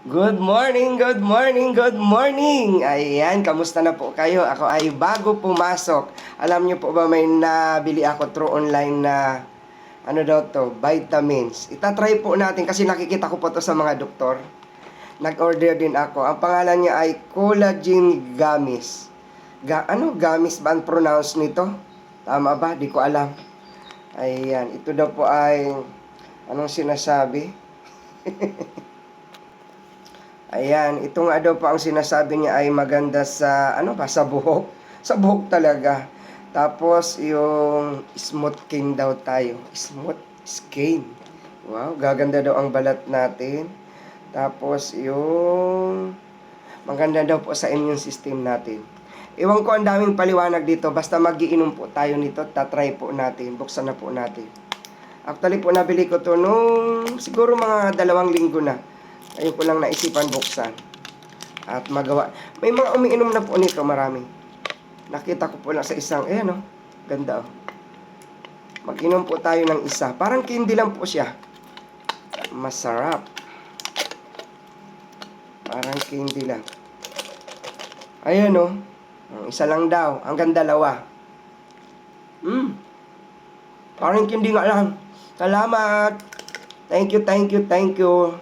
Good morning, good morning, good morning! Ayan, kamusta na po kayo? Ako ay bago pumasok. Alam niyo po ba may nabili ako through online na ano daw to, vitamins. Itatry po natin kasi nakikita ko po to sa mga doktor. Nag-order din ako. Ang pangalan niya ay collagen gummies. Ga ano, gummies ba ang pronounce nito? Tama ba? Di ko alam. Ayan, ito daw po ay anong sinasabi? Ayan, ito nga po ang sinasabi niya ay maganda sa, ano ba, sa buhok. Sa buhok talaga. Tapos, yung smooth skin daw tayo. Smooth skin. Wow, gaganda daw ang balat natin. Tapos, yung maganda daw po sa immune system natin. Iwan ko ang daming paliwanag dito. Basta magiinom po tayo nito. Tatry po natin. Buksan na po natin. Actually po, nabili ko to nung siguro mga dalawang linggo na. Ayun ko lang naisipan buksan. At magawa. May mga umiinom na po nito, marami. Nakita ko po lang sa isang, ayan oh, ganda oh. Mag-inom po tayo ng isa. Parang candy lang po siya. Masarap. Parang candy lang. Ayan oh. Isa lang daw. Hanggang dalawa. Hmm. Parang candy nga lang. Salamat. Thank you, thank you, thank you.